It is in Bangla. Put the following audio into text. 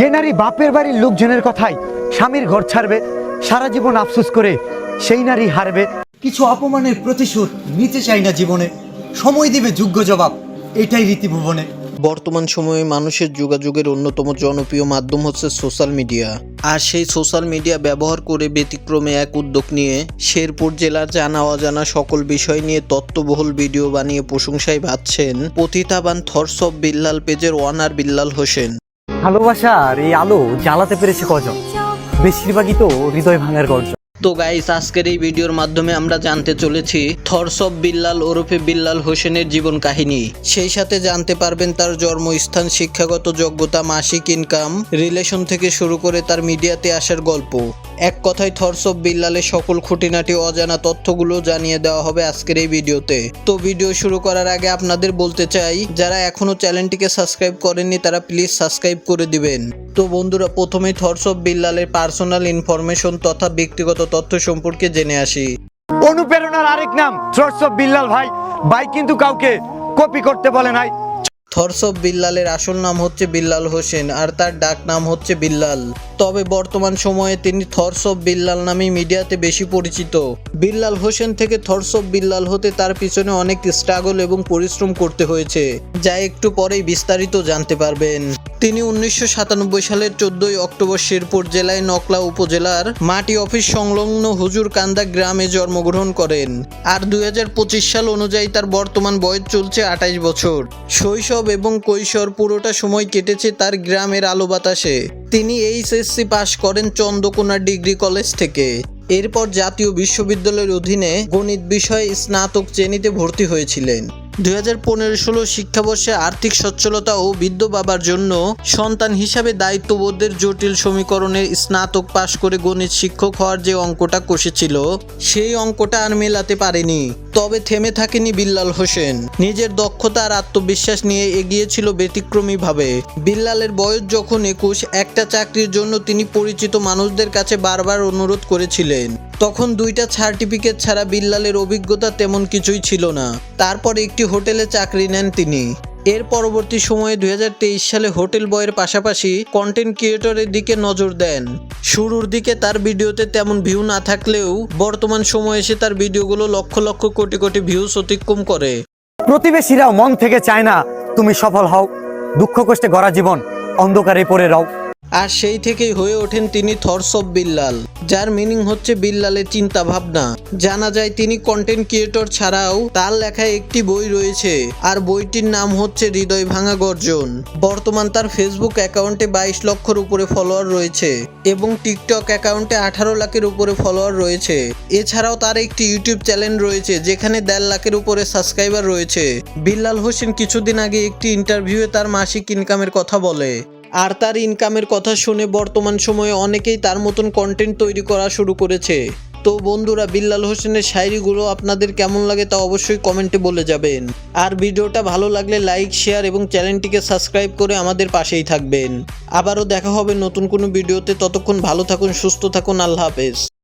যে নারী বাপের বাড়ির লোকজনের কথায় স্বামীর ঘর ছাড়বে সারা জীবন আফসোস করে সেই নারী হারবে। কিছু অপমানের প্রতিশোধ নিতে চাই না জীবনে। সময় দিবে যোগ্য জবাব এটাই রীতি রীতিভুবনে। বর্তমান সময়ে মানুষের যোগাযোগের অন্যতম জনপ্রিয় মাধ্যম হচ্ছে সোশ্যাল মিডিয়া। আর সেই সোশ্যাল মিডিয়া ব্যবহার করে ব্যতিক্রমে এক উদ্যোগ নিয়ে শেরপুর জেলার জানা অজানা সকল বিষয় নিয়ে তত্ত্ববহুল ভিডিও বানিয়ে প্রশংসায় বাঁচছেন পতিতাবান থরস অফ বিল্লাল পেজের ওয়ানার বিল্লাল হোসেন। ভালোবাসার এই আলো জ্বালাতে পেরেছে কজন? বেশিরভাগই তো হৃদয় ভাঙার গর্জন। তো গাইস আজকের এই ভিডিওর মাধ্যমে আমরা জানতে চলেছি থরসব বিল্লাল ওরফে বিল্লাল হোসেনের জীবন কাহিনী। সেই সাথে জানতে পারবেন তার জন্মস্থান, শিক্ষাগত যোগ্যতা, মাসিক ইনকাম রিলেশন থেকে শুরু করে তার মিডিয়াতে আসার গল্প। এক কথায় থরস অফ বিল্লালের সকল খুঁটিনাটি অজানা তথ্যগুলো জানিয়ে দেওয়া হবে আজকের এই ভিডিওতে। তো ভিডিও শুরু করার আগে আপনাদের বলতে চাই যারা এখনও চ্যানেলটিকে সাবস্ক্রাইব করেননি তারা প্লিজ সাবস্ক্রাইব করে দিবেন। তো বন্ধুরা প্রথমেই থরস অফ বিল্লালের পার্সোনাল ইনফরমেশন তথা ব্যক্তিগত তথ্য সম্পর্কে জেনে আসি। অনুপ্রেরণার আরেক নাম থ্রটস অফ বিল্লাল ভাই। ভাই কিন্তু কাউকে কপি করতে বলে নাই। থরস অফ বিল্লালের আসল নাম হচ্ছে বিল্লাল হোসেন আর তার ডাক নাম হচ্ছে বিল্লাল। তবে বর্তমান সময়ে তিনি থরস অফ বিল্লাল নামে মিডিয়াতে বেশি পরিচিত। বিল্লাল হোসেন থেকে থরস অফ বিল্লাল হতে তার পিছনে অনেক স্ট্রাগল এবং পরিশ্রম করতে হয়েছে, যা একটু পরেই বিস্তারিত জানতে পারবেন। তিনি উনিশশো সাতানব্বই সালের চোদ্দই অক্টোবর শেরপুর জেলায় নকলা উপজেলার মাটি অফিস সংলগ্ন হুজুর কান্দা গ্রামে জন্মগ্রহণ করেন। আর দুই হাজার পঁচিশ সাল অনুযায়ী তার বর্তমান বয়স চলছে আঠাইশ বছর। শৈশব এবং কৈশোর পুরোটা সময় কেটেছে তার গ্রামের আলো বাতাসে। তিনি এইচএসসি পাশ করেন চন্দ্রকোনা ডিগ্রি কলেজ থেকে। এরপর জাতীয় বিশ্ববিদ্যালয়ের অধীনে গণিত বিষয়ে স্নাতক শ্রেণীতে ভর্তি হয়েছিলেন। দুই হাজার পনেরো ষোলো শিক্ষাবর্ষে আর্থিক সচ্ছলতা ও বৃদ্ধ বাবার জন্য সন্তান হিসাবে দায়িত্ববোধের জটিল সমীকরণে স্নাতক পাশ করে গণিত শিক্ষক হওয়ার যে অঙ্কটা কষেছিল, সেই অঙ্কটা আর মেলাতে পারেনি। তবে থেমে থাকেনি বিল্লাল হোসেন। নিজের দক্ষতা আর আত্মবিশ্বাস নিয়ে এগিয়েছিল ব্যতিক্রমীভাবে। বিল্লালের বয়স যখন একুশ, একটা চাকরির জন্য তিনি পরিচিত মানুষদের কাছে বারবার অনুরোধ করেছিলেন। তখন দুইটা সার্টিফিকেট ছাড়া বিল্লালের অভিজ্ঞতা তেমন কিছুই ছিল না। তারপর একটি হোটেলে চাকরি নেন তিনি। এর পরবর্তী সময়ে দুই হাজার তেইশ সালে হোটেল বয়ের পাশাপাশি কন্টেন্ট ক্রিয়েটরের দিকে নজর দেন। শুরুর দিকে তার ভিডিওতে তেমন ভিউ না থাকলেও বর্তমান সময়ে এসে তার ভিডিওগুলো লক্ষ লক্ষ কোটি কোটি ভিউস অতিক্রম করে। প্রতিবেশীরাও মন থেকে চায় না, তুমি সফল হও। দুঃখ কষ্টে গড়া জীবন অন্ধকারে পড়ে রাও। আর সেই থেকেই হয়ে ওঠেন তিনি থরস অফ বিল্লাল, যার মিনিং হচ্ছে বিল্লালের চিন্তা ভাবনা জানা যায় তিনি কন্টেন্ট ক্রিয়েটর ছাড়াও তার লেখায় একটি বই রয়েছে, আর বইটির নাম হচ্ছে হৃদয় ভাঙা গর্জন। বর্তমান তার ফেসবুক অ্যাকাউন্টে বাইশ লক্ষর উপরে ফলোয়ার রয়েছে এবং টিকটক অ্যাকাউন্টে আঠারো লাখের উপরে ফলোয়ার রয়েছে। এছাড়াও তার একটি ইউটিউব চ্যানেল রয়েছে, যেখানে দেড় লাখের উপরে সাবস্ক্রাইবার রয়েছে। বিল্লাল হোসেন কিছুদিন আগে একটি ইন্টারভিউয়ে তার মাসিক ইনকামের কথা বলে। আর তার ইনকামের কথা শুনে বর্তমান সময়ে অনেকেই তার মতন কন্টেন্ট তৈরি করা শুরু করেছে। তো বন্ধুরা, বিল্লাল হোসেনের শায়রিগুলো আপনাদের কেমন লাগে তা অবশ্যই কমেন্টে বলে যাবেন। আর ভিডিওটা ভালো লাগলে লাইক শেয়ার এবং চ্যানেলটিকে সাবস্ক্রাইব করে আমাদের পাশেই থাকবেন। আবারও দেখা হবে নতুন কোনো ভিডিওতে। ততক্ষণ ভালো থাকুন, সুস্থ থাকুন। আল্লাহ হাফেজ।